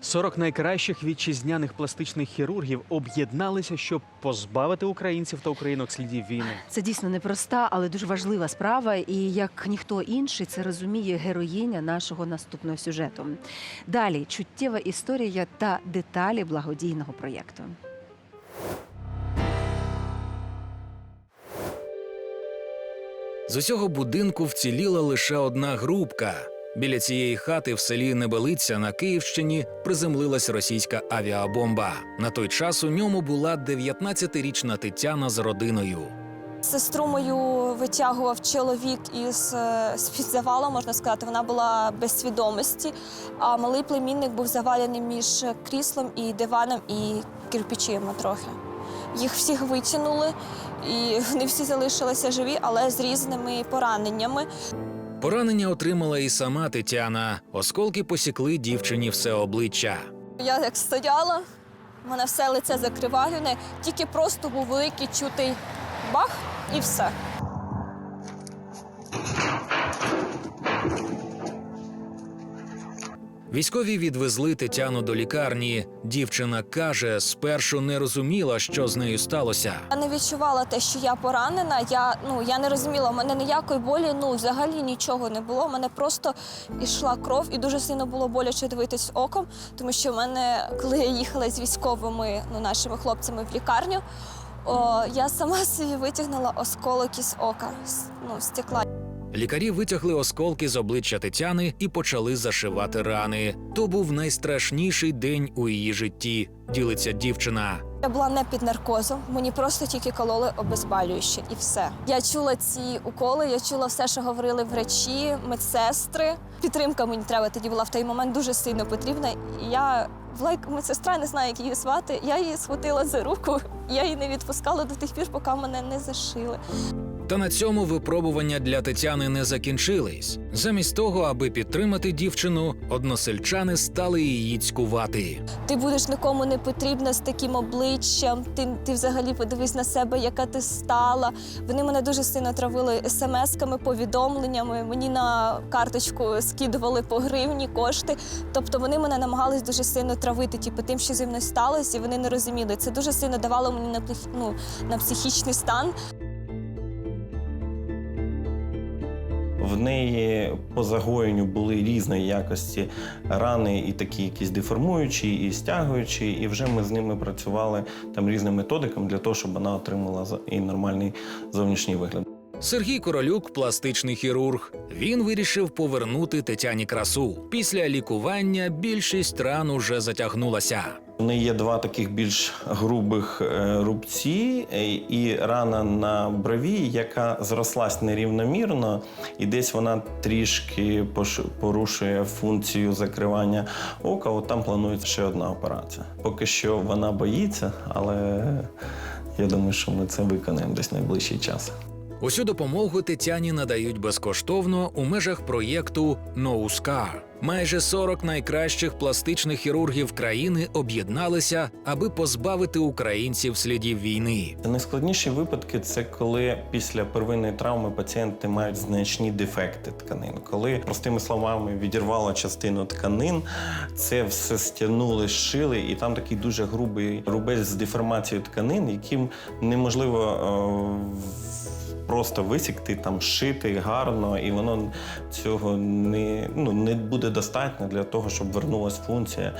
40 найкращих вітчизняних пластичних хірургів об'єдналися, щоб позбавити українців та українок слідів війни. Це дійсно непроста, але дуже важлива справа. І як ніхто інший це розуміє героїня нашого наступного сюжету. Далі чуттєва історія та деталі благодійного проєкту. З усього будинку вціліла лише одна грубка. Біля цієї хати в селі Небелиця на Київщині приземлилась російська авіабомба. На той час у ньому була 19-річна Тетяна з родиною. Сестру мою витягував чоловік із е, з-під завалу, можна сказати. Вона була без свідомості. А малий племінник був завалений між кріслом і диваном і кирпичима трохи. Їх всіх витягнули, і вони всі залишилися живі, але з різними пораненнями. Поранення отримала і сама Тетяна. Осколки посікли дівчині все обличчя. Я як стояла, мене все лице закривавлене, тільки просто був великий чутий бах і все. Військові відвезли Тетяну до лікарні. Дівчина каже, спершу не розуміла, що з нею сталося. Я не відчувала те, що я поранена. Я ну я не розуміла, у мене ніякої болі, ну взагалі нічого не було. У мене просто йшла кров, і дуже сильно було боляче дивитись оком, тому що в мене, коли я їхала з військовими, ну нашими хлопцями в лікарню, о, я сама собі витягнула осколок із ока, ну, стекла. Лікарі витягли осколки з обличчя Тетяни і почали зашивати рани. То був найстрашніший день у її житті. Ділиться дівчина. Я була не під наркозом, мені просто тільки кололи обезболюючі і все. Я чула ці уколи, я чула все, що говорили врачі, медсестри. Підтримка мені треба тоді була в той момент дуже сильно потрібна. Я була як медсестра, не знаю, як її звати. Я її схватила за руку, я її не відпускала до тих пір, поки мене не зашили. Та на цьому випробування для Тетяни не закінчились. Замість того, аби підтримати дівчину, односельчани стали її цькувати. Ти будеш нікому не потрібна з таким обличчям. Ти, ти взагалі подивись на себе, яка ти стала. Вони мене дуже сильно травили смс-ками, повідомленнями. Мені на карточку скидували по гривні кошти. Тобто вони мене намагались дуже сильно травити, типу, тим, що зі мною сталося, і вони не розуміли. Це дуже сильно давало мені на, ну, на психічний стан. В неї по загоєнню були різної якості рани, і такі якісь деформуючі, і стягуючі. І вже ми з ними працювали там різними методиками для того, щоб вона отримала і нормальний зовнішній вигляд. Сергій Королюк пластичний хірург. Він вирішив повернути Тетяні красу. Після лікування більшість ран уже затягнулася. У неї є два таких більш грубих е, рубці е, і рана на брові, яка зрослась нерівномірно, і десь вона трішки порушує функцію закривання ока. От там планується ще одна операція. Поки що вона боїться, але я думаю, що ми це виконаємо десь найближчий час. Усю допомогу Тетяні надають безкоштовно у межах проєкту No Майже 40 найкращих пластичних хірургів країни об'єдналися, аби позбавити українців слідів війни. Найскладніші випадки це коли після первинної травми пацієнти мають значні дефекти тканин. Коли простими словами відірвало частину тканин, це все стягнули, зшили, і там такий дуже грубий рубець з деформацією тканин, яким неможливо. е, Просто висікти, там шити гарно, і воно цього не, ну, не буде достатньо для того, щоб вернулася функція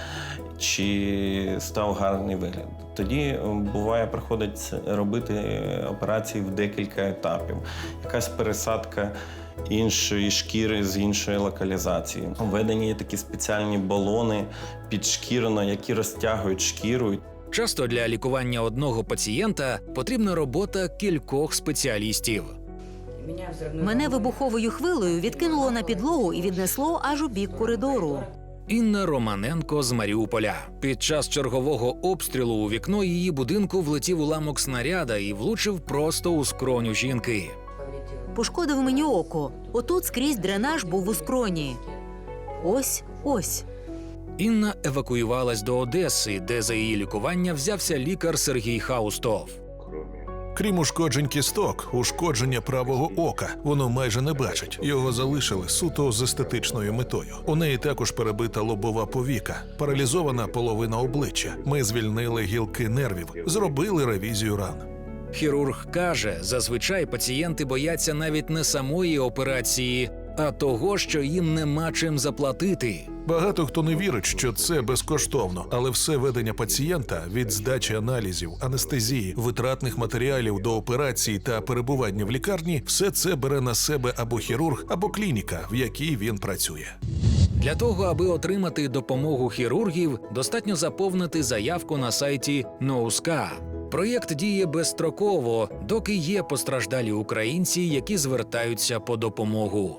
чи став гарний вигляд. Тоді е, буває, приходиться робити операції в декілька етапів. Якась пересадка іншої шкіри з іншої локалізації. Введені є такі спеціальні балони підшкірно, які розтягують шкіру. Часто для лікування одного пацієнта потрібна робота кількох спеціалістів. Мене вибуховою хвилею відкинуло на підлогу і віднесло аж у бік коридору. Інна Романенко з Маріуполя. Під час чергового обстрілу у вікно її будинку влетів уламок снаряда і влучив просто у скроню жінки. Пошкодив мені око. Отут скрізь дренаж був у скроні. Ось, ось. Інна евакуювалась до Одеси, де за її лікування взявся лікар Сергій Хаустов. Крім ушкоджень кісток, ушкодження правого ока воно майже не бачить. Його залишили суто з естетичною метою. У неї також перебита лобова повіка, паралізована половина обличчя. Ми звільнили гілки нервів, зробили ревізію ран. Хірург каже, зазвичай пацієнти бояться навіть не самої операції, а того, що їм нема чим заплатити. Багато хто не вірить, що це безкоштовно, але все ведення пацієнта від здачі аналізів, анестезії, витратних матеріалів до операції та перебування в лікарні, все це бере на себе або хірург, або клініка, в якій він працює. Для того, аби отримати допомогу хірургів, достатньо заповнити заявку на сайті ноуска. Проєкт діє безстроково, доки є постраждалі українці, які звертаються по допомогу.